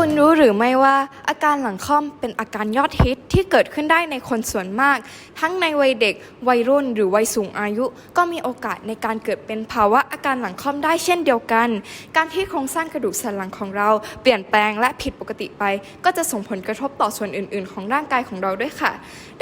คุณรู้หรือไม่ว่าอาการหลังค่อมเป็นอาการยอดฮิตที่เกิดขึ้นได้ในคนส่วนมาก ทั้งในวัยเด็ก วัยรุ่นหรือวัยสูงอายุ ก็มีโอกาสในการเกิดเป็นภาวะอาการหลังค่อมได้เช่นเดียวกัน การที่โครงสร้างกระดูกสันหลังของเรา เปลี่ยนแปลงและผิดปกติไป ก็จะส่งผลกระทบต่อส่วนอื่น ๆ ของร่างกายของเราด้วยค่ะ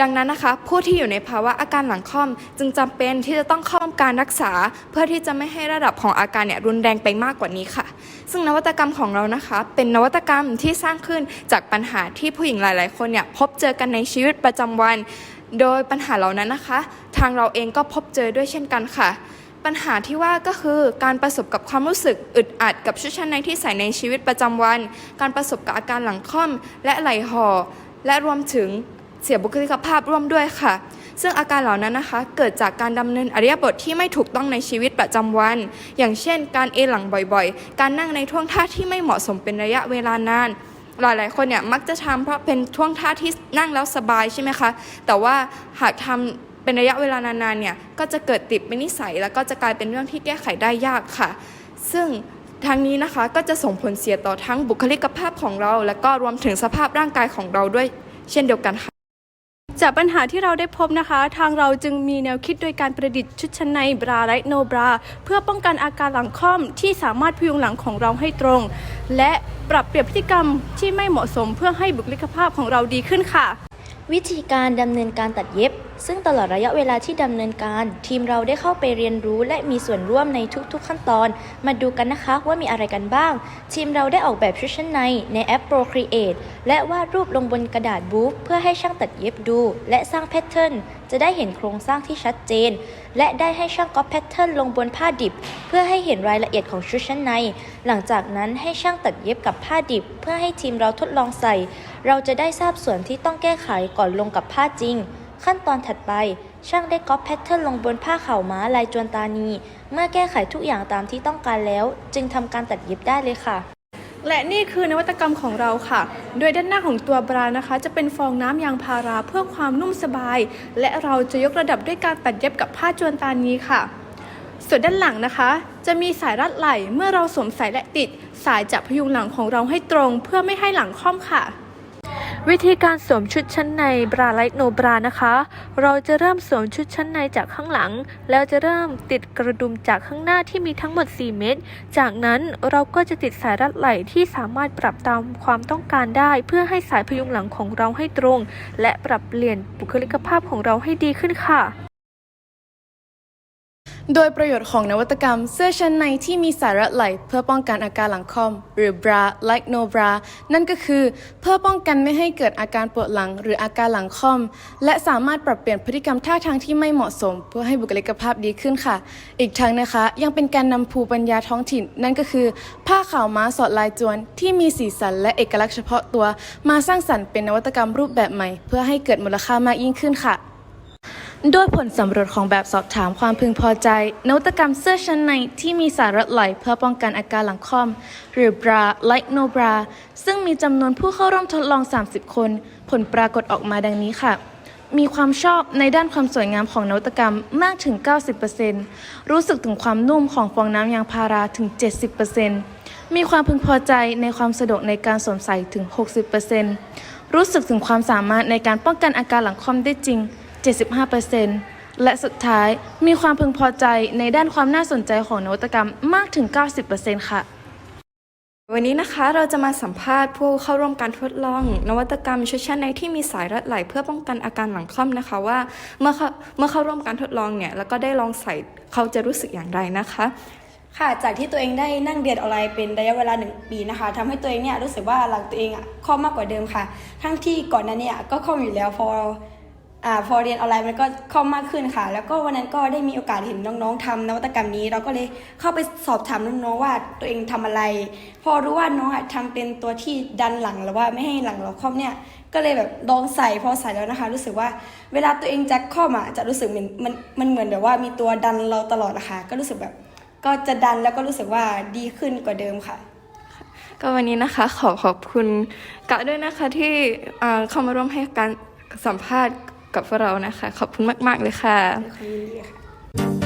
ดังนั้นนะคะ ผู้ที่อยู่ในภาวะอาการหลังค่อม จึงจำเป็นที่จะต้องเข้ารับการรักษา เพื่อที่จะไม่ให้ระดับของอาการเนี่ยรุนแรงไปมากกว่านี้ค่ะ ซึ่งนวัตกรรมของเรานะคะ เป็นนวัตกรรมที่สร้างขึ้นจากปัญหาที่ผู้หญิงหลาย ๆ คนเนี่ยพบเจอกันในชีวิตประจำวัน โดยปัญหาเหล่านั้นนะคะ ทางเราเองก็พบเจอด้วยเช่นกันค่ะ ปัญหาที่ว่าก็คือการประสบกับความรู้สึกอึดอัดกับชุดชั้นในที่ใส่ในชีวิตประจำวัน การประสบกับอาการหลังค่อม และไหลห่อและรวมถึงเสียบุคลิกภาพร่วมด้วยค่ะ ซึ่งอาการเหล่านั้นนะคะ เกิดจากการดำเนินอริยบทที่ไม่ถูกต้องในชีวิตประจำวัน อย่างเช่น การเอนหลังบ่อยๆ การนั่งในท่วงท่าที่ไม่เหมาะสมเป็นระยะเวลานานหลายๆ คนเนี่ยมักจะทำเพราะเป็นท่วงท่าที่นั่งแล้วสบายใช่ไหมคะ แต่ว่าหากทำเป็นระยะเวลานานๆ เนี่ยก็จะเกิดติดเป็นนิสัย แล้วก็จะกลายเป็นเรื่องที่แก้ไขได้ยากค่ะ ซึ่งทางนี้นะคะก็จะส่งผลเสียต่อทั้งบุคลิกภาพของเรา และก็รวมถึงสภาพร่างกายของเราด้วยเช่นเดียวกันค่ะ จากปัญหาที่เราได้พบนะคะ ทางเราจึงมีแนวคิดโดยการประดิษฐ์ชุดชั้นในบราและโนบรา เพื่อป้องกันอาการหลังค่อมที่สามารถพยุงหลังของเราให้ตรง และปรับเปลี่ยนพฤติกรรมที่ไม่เหมาะสมเพื่อให้บุคลิกภาพของเราดีขึ้นค่ะ วิธีการดำเนินการตัดเย็บ ซึ่งตลอดระยะเวลาที่ดำเนินการ ทีมเราได้เข้าไปเรียนรู้และมีส่วนร่วมในทุกๆขั้นตอน มาดูกันนะคะว่ามีอะไรกันบ้าง ทีมเราได้ออกแบบชุดชั้นในในแอป Procreate และวาดรูปลงบนกระดาษบูฟเพื่อให้ช่างตัดเย็บดู และสร้างแพทเทิร์นจะได้เห็นโครงสร้างที่ชัดเจน และได้ให้ช่างก๊อปแพทเทิร์นลงบนผ้าดิบ เพื่อให้เห็นรายละเอียดของชุดชั้นใน หลังจากนั้นให้ช่างตัดเย็บกับผ้าดิบ เพื่อให้ทีมเราทดลองใส่ เราจะได้ทราบส่วนที่ต้องแก้ไขก่อนลงกับผ้าจริง ขั้นตอนถัดไป ช่างได้ก๊อปแพทเทิร์นลงบนผ้าขาวม้าลายจวนตานี เมื่อแก้ไขทุกอย่างตามที่ต้องการแล้ว จึงทำการตัดเย็บได้เลยค่ะและนี่คือนวัตกรรมของเราค่ะ โดยด้านหน้าของตัวบรานะคะ จะเป็นฟองน้ำยางพาราเพื่อความนุ่มสบาย และเราจะยกระดับด้วยการตัดเย็บกับผ้าจวนตานีค่ะ ส่วนด้านหลังนะคะ จะมีสายรัดไหล่เมื่อเราสวมใส่และติด สายจะพยุงหลังของเราให้ตรง เพื่อไม่ให้หลังค่อมค่ะ วิธีการสวมชุดชั้นในบราไลท์โนบรานะคะ เราจะเริ่มสวมชุดชั้นในจากข้างหลัง แล้วจะเริ่มติดกระดุมจากข้างหน้าที่มีทั้งหมด 4 เม็ด จากนั้นเราก็จะติดสายรัดไหล่ที่สามารถปรับตามความต้องการได้ เพื่อให้สายพยุงหลังของเราให้ตรง และปรับเปลี่ยนบุคลิกภาพของเราให้ดีขึ้นค่ะ โดยประโยชน์ของนวัตกรรม เสื้อชั้นในที่มีสายรัดไหลเพื่อป้องกันอาการหลังคอม หรือ bra like no bra นั่นก็คือ เพื่อป้องกันไม่ให้เกิดอาการปวดหลังหรืออาการหลังคอม และสามารถปรับเปลี่ยนพฤติกรรมท่าทางที่ไม่เหมาะสม เพื่อให้บุคลิกภาพดีขึ้นค่ะ อีกทั้งนะคะ ยังเป็นการนำภูปัญญาท้องถิ่น นั่นก็คือ ผ้าขาวม้าสอดลายจวน ที่มีสีสันและเอกลักษณ์เฉพาะตัว มาสร้างสรรค์เป็นนวัตกรรมรูปแบบใหม่ เพื่อให้เกิดมูลค่ามากยิ่งขึ้นค่ะ โดยผลสำรวจของแบบสอบถามความพึงพอใจ นวัตกรรมเสื้อชั้นในที่มีสารัดไหลเพื่อป้องกันอาการหลังคอม หรือ bra like no bra ซึ่งมีจำนวนผู้เข้าร่วมทดลอง 30 คน ผลปรากฏออกมาดังนี้ค่ะ มีความชอบในด้านความสวยงามของนวัตกรรมมากถึง 90%รู้สึกถึงความนุ่มของฟองน้ำยางพาราถึง 70%มีความพึงพอใจในความสะดวกในการสวมใส่ถึง 60%รู้สึกถึงความสามารถในการป้องกันอาการหลังคอมได้จริง 75%และสุดท้ายมีความพึงพอใจในด้านความน่าสนใจของนวัตกรรมมากถึง 90%ค่ะ วันนี้นะคะเราจะมาสัมภาษณ์ผู้เข้าร่วมการทดลอง นวัตกรรมชุดชั้นในที่มีสายรัดไหล่เพื่อป้องกันอาการหลังคล่อมนะคะว่าเมื่อเข้าเมื่อเข้าร่วมการทดลองเนี่ยแล้วก็ได้ลองใส่เขาจะรู้สึกอย่างไรนะคะค่ะ จากที่ตัวเองได้นั่งเรียนออนไลน์เป็นระยะเวลาหนึ่งปีนะคะทำให้ตัวเองเนี่ยรู้สึกว่าหลังตัวเองอะคล่อมมากกว่าเดิมค่ะ ทั้งที่ก่อนหนั้นเนี่ยก็คล่อมอยู่แล้วพอ อ่าพอเรียนออนไลน์มันก็คล่อมมากขึ้นค่ะ แล้วก็วันนั้นก็ได้มีโอกาสเห็นน้องๆทำนวัตกรรมนี้ เราก็เลยเข้าไปสอบถามน้องๆว่าตัวเองทำอะไร พอรู้ว่าน้องอะทำเป็นตัวที่ดันหลังหรือว่าไม่ให้หลังเราคล่อมเนี่ยก็เลยแบบลองใส่พอใส่แล้วนะคะ รู้สึกว่าเวลาตัวเองจะคล่อมอะจะรู้สึกเหมือนมันมันเหมือนแบบว่ามีตัวดันเราตลอดนะคะก็รู้สึกแบบก็จะดันแล้วก็รู้สึกว่าดีขึ้นกว่าเดิมค่ะก็วันนี้นะคะขอขอบคุณกะด้วยนะคะที่เข้ามาร่วมให้การสัมภาษณ์ กับพวกเรานะคะ ขอบคุณมาก ๆ เลยค่ะ